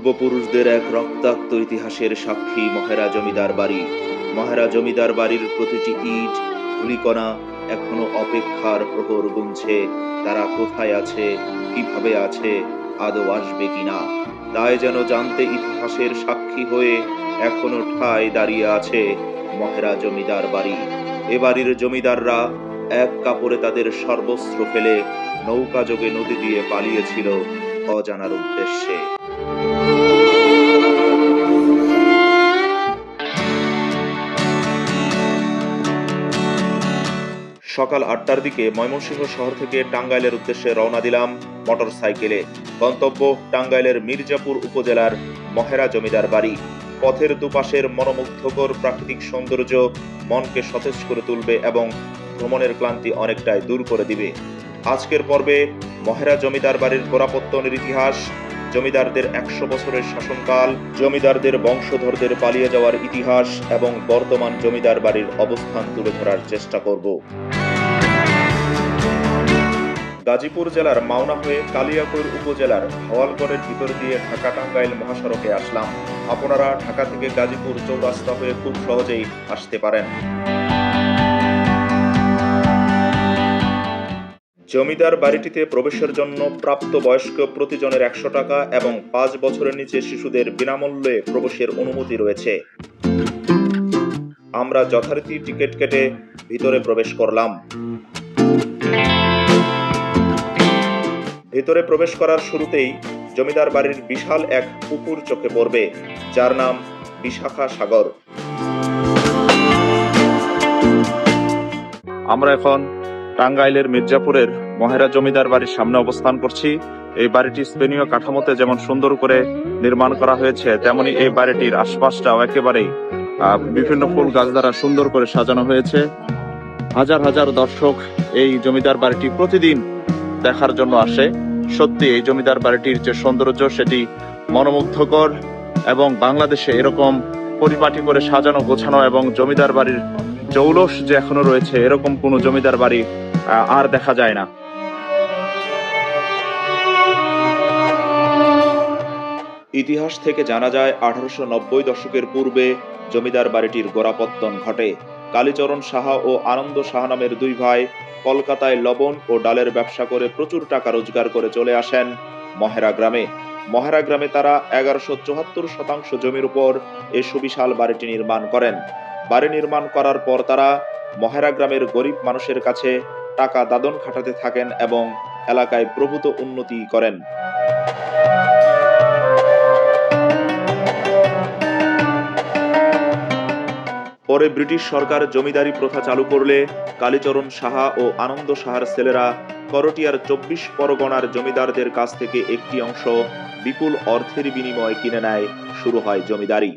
পূর্বপুরুষদের এক রক্তাক্ত ইতিহাসের সাক্ষী মহেরা জমিদার বাড়ি। মহেরা জমিদার বাড়ির প্রতিটি ইট, ধুলিকণা এখনও অপেক্ষার প্রহর গুনছে। তারা কোথায় আছে, কীভাবে আছে, আদৌ আসবে কিনা? তাই যেন জানতে ইতিহাসের সাক্ষী হয়ে এখনও ঠায় দাঁড়িয়ে আছে মহেরা জমিদার বাড়ি। এ বাড়ির জমিদাররা এক কাপড়ে তাদের সর্বস্ত্র ফেলে নৌকা যোগে নদী দিয়ে পালিয়েছিল অজানার উদ্দেশ্যে। সকাল আটটার দিকে ময়মনসিংহ শহর থেকে টাঙ্গাইলের উদ্দেশ্যে রওনা দিলাম মোটর সাইকেলে গন্তব্য টাঙ্গাইলের মির্জাপুর উপজেলার মহেরা জমিদার বাড়ি। পথের দুপাশের মনোমুগ্ধকর প্রাকৃতিক সৌন্দর্য মনকে সতেজ করে তুলবে এবং ভ্রমণের ক্লান্তি অনেকটাই দূর করে দিবে। আজকের পর্বে মহেরা জমিদার বাড়ির গোড়াপত্তনের ইতিহাস জমিদারদের একশো বছরের শাসনকাল, জমিদারদের বংশধরদের পালিয়ে যাওয়ার ইতিহাস এবং বর্তমান জমিদার বাড়ির অবস্থান তুলে ধরার চেষ্টা করব। গাজীপুর জেলার মাওনা হয়ে কালিয়াকৈর উপজেলার হাওয়ালগড়ের ভিতর দিয়ে ঢাকা টাঙ্গাইল মহাসড়কে আসলাম। আপনারা ঢাকা থেকে গাজীপুর চৌরাস্তা হয়ে খুব সহজেই আসতে পারেন। জমিদার বাড়িটিতে প্রবেশের জন্য প্রাপ্ত বয়স্ক প্রতিজনের একশো টাকা এবং পাঁচ বছরের নিচে শিশুদের বিনামূল্যে প্রবেশের অনুমতি রয়েছে। আমরা যথারীতি টিকিট কেটে ভিতরে প্রবেশ করলাম। ভিতরে প্রবেশ করার শুরুতেই জমিদার বাড়ির বিশাল এক পুকুর চোখে পড়বে, যার নাম বিশাখা সাগর। আমরা এখন টাঙ্গাইলের মির্জাপুরের মহেরা জমিদার বাড়ির সামনে অবস্থান করছি। এই বাড়িটি স্পেনীয় কাঠামোতে যেমন সুন্দর করে নির্মাণ করা হয়েছে, তেমনি এই বাড়িটির আশপাশটাও একেবারেই বিভিন্ন ফুল গাছ দ্বারা সুন্দর করে সাজানো হয়েছে। হাজার হাজার দর্শক এই জমিদার বাড়িটি প্রতিদিন দেখার জন্য আসে। সত্যি, এই জমিদার বাড়িটির যে সৌন্দর্য, সেটি মনোমুগ্ধকর এবং বাংলাদেশে এরকম পরিপাটি করে সাজানো, গোছানো এবং জমিদার বাড়ির জৌলস যে এখনও রয়েছে, এরকম কোনো জমিদার বাড়ি আর দেখা যায় না। ইতিহাস থেকে জানা যায়, আঠারোশো নব্বই দশকের পূর্বে জমিদার বাড়িটির গোড়াপত্তন ঘটে। কালীচরণ সাহা ও আনন্দ সাহা নামের দুই ভাই কলকাতায় লবণ ও ডালের ব্যবসা করে প্রচুর টাকা রোজগার করে চলে আসেন মহেরা গ্রামে। মহেরা গ্রামে তারা এগারোশো চুহাত্তর শতাংশ জমির উপর এ সুবিশাল বাড়িটি নির্মাণ করেন। বাড়ি নির্মাণ করার পর তারা মহেরা গ্রামের গরিব মানুষের কাছে টাকা দাদন খাটাতে থাকেন এবং এলাকায় প্রভূত উন্নতি করেন। পরে ব্রিটিশ সরকার জমিদারি প্রথা চালু করলে কালীচরণ সাহা ও আনন্দ সাহার ছেলেরা করটিয়ার চব্বিশ পরগনার জমিদারদের কাছ থেকে একটি অংশ বিপুল অর্থের বিনিময়ে কিনে নেয়, শুরু হয় জমিদারি।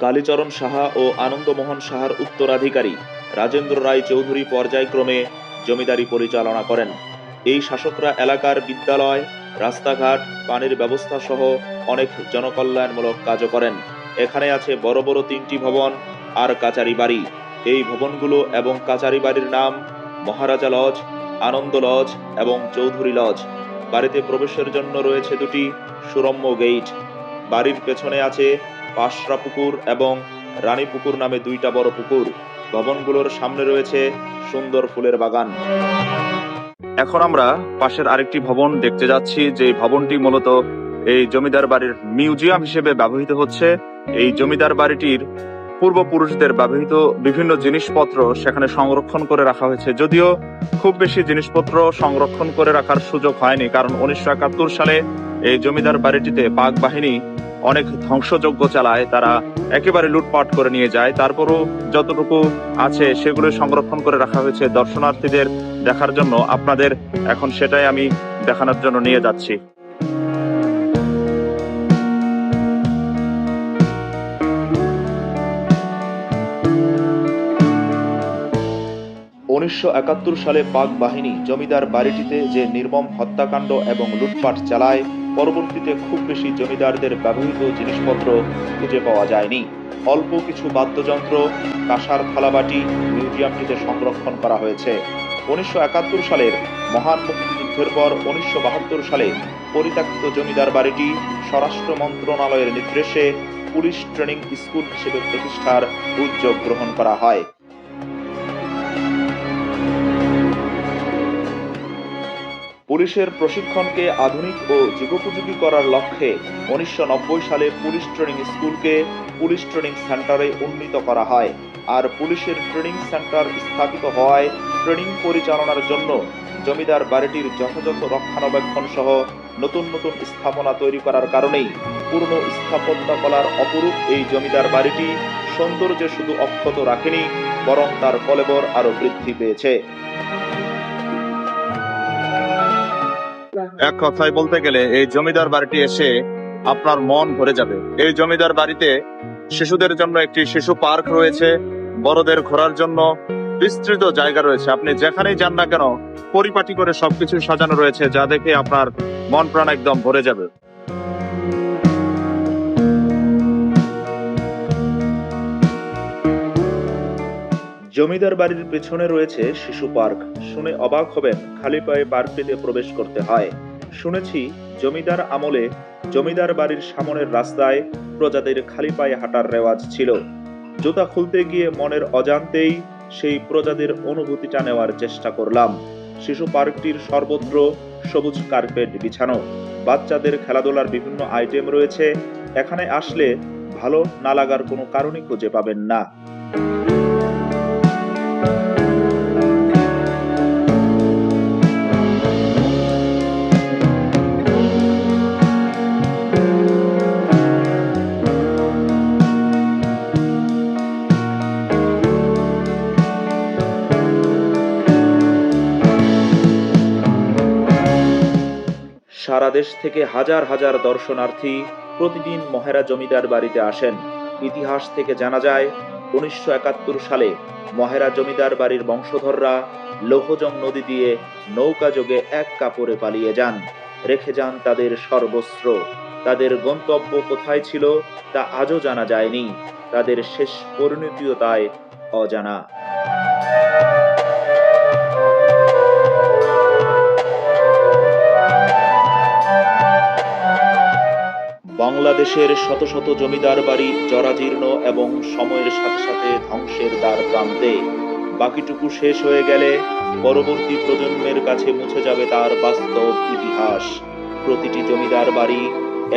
কালীচরণ সাহা ও আনন্দমোহন সাহার উত্তরাধিকারী রাজেন্দ্র রায় চৌধুরী পর্যায়ক্রমে জমিদারি পরিচালনা করেন। এই শাসকরা এলাকার বিদ্যালয় রাস্তাঘাট, পানির ব্যবস্থা সহ অনেক জনকল্যাণমূলক কাজও করেন। এখানে আছে বড় বড় তিনটি ভবন আর কাচারি বাড়ি। এই ভবনগুলো এবং কাচারি বাড়ির নাম মহারাজা লজ, আনন্দ লজ এবং চৌধুরী লজ। বাড়িতে প্রবেশের জন্য রয়েছে দুটি সুরম্য গেট বাড়ির পেছনে আছে পাশরা পুকুর এবং রানী পুকুর নামে দুইটা বড় পুকুর। ভবনগুলোর সামনে রয়েছে সুন্দর ফুলের বাগান। এখন আমরা পাশের আরেকটি ভবন দেখতে যাচ্ছি, যে ভবনটি মূলত এই জমিদার বাড়ির মিউজিয়াম হিসেবে ব্যবহৃত হচ্ছে। এই জমিদার বাড়িটির পূর্বপুরুষদের ব্যবহৃত বিভিন্ন জিনিসপত্র সেখানে সংরক্ষণ করে রাখা হয়েছে। যদিও খুব বেশি জিনিসপত্র সংরক্ষণ করে রাখার সুযোগ হয়নি, কারণ উনিশশো একাত্তর সালে এই জমিদার বাড়িটিতে পাক বাহিনী অনেক ধ্বংসযজ্ঞ চালায়, তারা একেবারে লুটপাট করে নিয়ে যায়। তারপরও যতটুকু আছে সেগুলো সংরক্ষণ করে রাখা হয়েছে। দর্শনার্থীদের দেখার জন্য আপনাদের এখন সেটাই আমি দেখানোর জন্য নিয়ে যাচ্ছি। উনিশশো একাত্তর সালে পাক বাহিনী জমিদার বাড়িটিতে যে নির্মম হত্যাকাণ্ড এবং লুটপাট চালায়, পরবর্তীতে খুব বেশি জমিদারদের ব্যবহৃত জিনিসপত্র খুঁজে পাওয়া যায়নি। অল্প কিছু বাদ্যযন্ত্র, কাঁসার থালাবাটি মিউজিয়ামটিতে সংরক্ষণ করা হয়েছে। উনিশশো একাত্তর সালের মহান মুক্তিযুদ্ধের পর উনিশশো বাহাত্তর সালে পরিত্যক্ত জমিদার বাড়িটি স্বরাষ্ট্র মন্ত্রণালয়ের নির্দেশে পুলিশ ট্রেনিং স্কুল হিসেবে প্রতিষ্ঠার উদ্যোগ গ্রহণ করা হয়। পুলিশের প্রশিক্ষণকে আধুনিক ও যুগোপযোগী করার লক্ষ্যে উনিশশো নব্বই সালে পুলিশ ট্রেনিং স্কুলকে পুলিশ ট্রেনিং সেন্টারে উন্নীত করা হয় আর পুলিশের ট্রেনিং সেন্টার স্থাপিত হওয়ায় ট্রেনিং পরিচালনার জন্য জমিদার বাড়িটির যথাযথ রক্ষণাবেক্ষণ সহ নতুন নতুন স্থাপনা তৈরি করার কারণেই পুরনো স্থাপত্য কলার অপরূপ এই জমিদার বাড়িটি সৌন্দর্যে শুধু অক্ষত রাখেনি, বরং তার কলেবর আরও বৃদ্ধি পেয়েছে। এক কথায় বলতে গেলে এই জমিদার বাড়িটি এসে আপনার মন ভরে যাবে। এই জমিদার বাড়িতে শিশুদের জন্য একটি শিশু পার্ক রয়েছে, বড়দের ঘোরার জন্য বিস্তৃত জায়গা রয়েছে। আপনি যেখানেই যান না কেন, পরিপাটি করে সবকিছু সাজানো রয়েছে, যা দেখে আপনার মন প্রাণ একদম ভরে যাবে। জমিদার বাড়ির পেছনে রয়েছে শিশু পার্ক। শুনে অবাক হবেন, খালি পায়ে পার্কটিতে প্রবেশ করতে হয়। শুনেছি, জমিদার আমলে জমিদার বাড়ির সামনের রাস্তায় প্রজাদের খালি পায়ে হাঁটার রেওয়াজ ছিল। জুতা খুলতে গিয়ে মনের অজান্তেই সেই প্রজাদের অনুভূতিটা নেওয়ার চেষ্টা করলাম। শিশু পার্কটির সর্বত্র সবুজ কার্পেট বিছানো। বাচ্চাদের খেলাধুলার বিভিন্ন আইটেম রয়েছে। এখানে আসলে ভালো না লাগার কোনো কারণই খুঁজে পাবেন না। সারা দেশ থেকে হাজার হাজার দর্শনার্থী প্রতিদিন মহেরা জমিদার বাড়িতে আসেন। ইতিহাস থেকে জানা যায়, উনিশশো একাত্তর সালে মহেরা জমিদার বাড়ির বংশধররা লৌহজং নদী দিয়ে নৌকা যোগে এক কাপড়ে পালিয়ে যান। রেখে যান তাদের সর্বস্ত্র। তাদের গন্তব্য কোথায় ছিল তা আজও জানা যায়নি। তাদের শেষ পরিণতিও তাই অজানা। বাংলাদেশের শত শত জমিদার বাড়ি জরাজীর্ণ এবং সময়ের সাথে সাথে ধ্বংসের দ্বার প্রান্তে। বাকিটুকু শেষ হয়ে গেলে পরবর্তী প্রজন্মের কাছে মুছে যাবে তার বাস্তব ইতিহাস। প্রতিটি জমিদার বাড়ি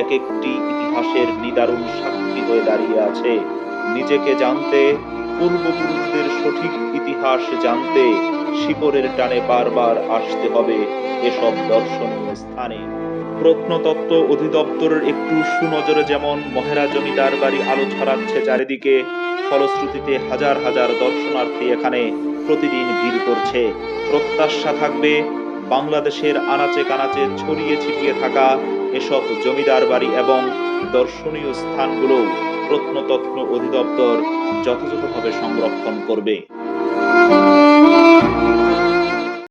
এক একটি ইতিহাসের নিদারুণ সাক্ষী হয়ে দাঁড়িয়ে আছে। নিজেকে জানতে, পূর্বপুরুষদের সঠিক ইতিহাস জানতে শিকড়ের টানে বারবার আসতে হবে এসব দর্শনীয় স্থানে। প্রত্নতত্ত্ব অধিদপ্তরের একটু সুনজরে যেমন মহেরা জমিদার বাড়ি আলো ছড়াচ্ছে চারিদিকে, ফলশ্রুতিতে হাজার হাজার দর্শনার্থী এখানে প্রতিদিন ভিড় করছে। প্রত্যাশা থাকবে, বাংলাদেশের আনাচে কানাচে ছড়িয়ে ছিটিয়ে থাকা এসব জমিদার বাড়ি এবং দর্শনীয় স্থানগুলো প্রত্নতত্ত্ব অধিদপ্তর যথাযথভাবে সংরক্ষণ করবে।